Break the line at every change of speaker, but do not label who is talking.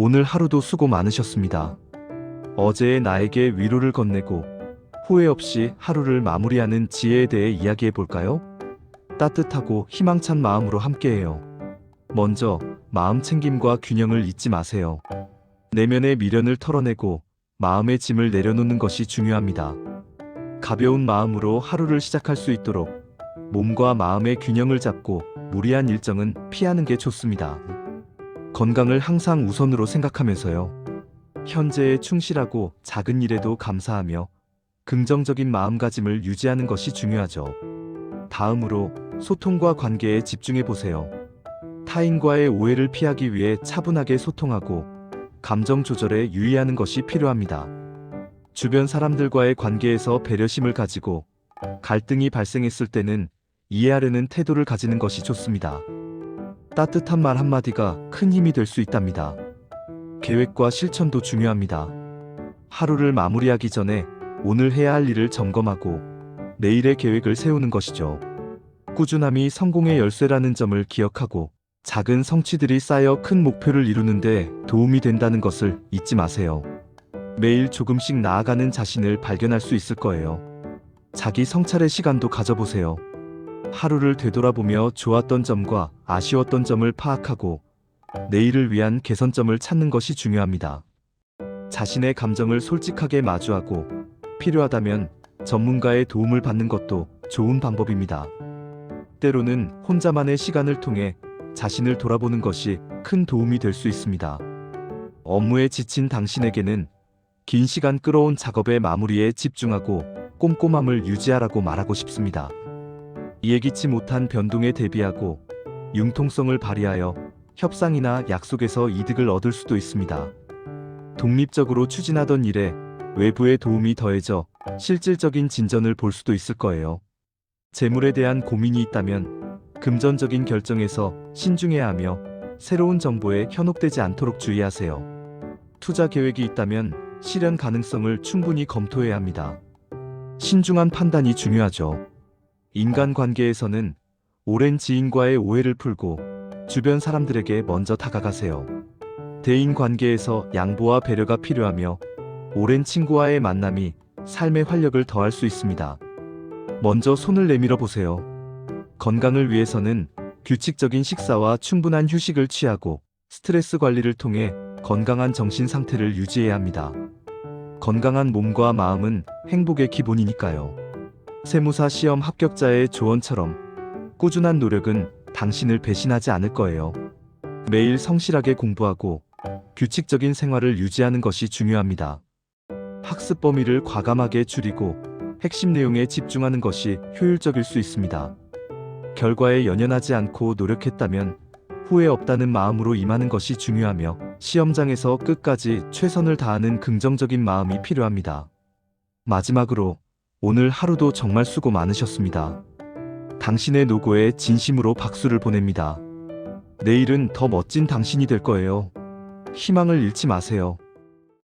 오늘 하루도 수고 많으셨습니다. 어제의 나에게 위로를 건네고 후회 없이 하루를 마무리하는 지혜에 대해 이야기해 볼까요? 따뜻하고 희망찬 마음으로 함께해요. 먼저 마음 챙김과 균형을 잊지 마세요. 내면의 미련을 털어내고 마음의 짐을 내려놓는 것이 중요합니다. 가벼운 마음으로 하루를 시작할 수 있도록 몸과 마음의 균형을 잡고 무리한 일정은 피하는 게 좋습니다. 건강을 항상 우선으로 생각하면서요. 현재에 충실하고 작은 일에도 감사하며 긍정적인 마음가짐을 유지하는 것이 중요하죠. 다음으로 소통과 관계에 집중해 보세요. 타인과의 오해를 피하기 위해 차분하게 소통하고 감정 조절에 유의하는 것이 필요합니다. 주변 사람들과의 관계에서 배려심을 가지고 갈등이 발생했을 때는 이해하려는 태도를 가지는 것이 좋습니다. 따뜻한 말 한마디가 큰 힘이 될 수 있답니다. 계획과 실천도 중요합니다. 하루를 마무리하기 전에 오늘 해야 할 일을 점검하고 내일의 계획을 세우는 것이죠. 꾸준함이 성공의 열쇠라는 점을 기억하고 작은 성취들이 쌓여 큰 목표를 이루는데 도움이 된다는 것을 잊지 마세요. 매일 조금씩 나아가는 자신을 발견할 수 있을 거예요. 자기 성찰의 시간도 가져보세요. 하루를 되돌아보며 좋았던 점과 아쉬웠던 점을 파악하고 내일을 위한 개선점을 찾는 것이 중요합니다. 자신의 감정을 솔직하게 마주하고 필요하다면 전문가의 도움을 받는 것도 좋은 방법입니다. 때로는 혼자만의 시간을 통해 자신을 돌아보는 것이 큰 도움이 될 수 있습니다. 업무에 지친 당신에게는 긴 시간 끌어온 작업의 마무리에 집중하고 꼼꼼함을 유지하라고 말하고 싶습니다. 예기치 못한 변동에 대비하고 융통성을 발휘하여 협상이나 약속에서 이득을 얻을 수도 있습니다. 독립적으로 추진하던 일에 외부의 도움이 더해져 실질적인 진전을 볼 수도 있을 거예요. 재물에 대한 고민이 있다면 금전적인 결정에서 신중해야 하며 새로운 정보에 현혹되지 않도록 주의하세요. 투자 계획이 있다면 실현 가능성을 충분히 검토해야 합니다. 신중한 판단이 중요하죠. 인간 관계에서는 오랜 지인과의 오해를 풀고 주변 사람들에게 먼저 다가가세요. 대인 관계에서 양보와 배려가 필요하며 오랜 친구와의 만남이 삶의 활력을 더할 수 있습니다. 먼저 손을 내밀어 보세요. 건강을 위해서는 규칙적인 식사와 충분한 휴식을 취하고 스트레스 관리를 통해 건강한 정신 상태를 유지해야 합니다. 건강한 몸과 마음은 행복의 기본이니까요. 세무사 시험 합격자의 조언처럼 꾸준한 노력은 당신을 배신하지 않을 거예요. 매일 성실하게 공부하고 규칙적인 생활을 유지하는 것이 중요합니다. 학습 범위를 과감하게 줄이고 핵심 내용에 집중하는 것이 효율적일 수 있습니다. 결과에 연연하지 않고 노력했다면 후회 없다는 마음으로 임하는 것이 중요하며 시험장에서 끝까지 최선을 다하는 긍정적인 마음이 필요합니다. 마지막으로 오늘 하루도 정말 수고 많으셨습니다. 당신의 노고에 진심으로 박수를 보냅니다. 내일은 더 멋진 당신이 될 거예요. 희망을 잃지 마세요.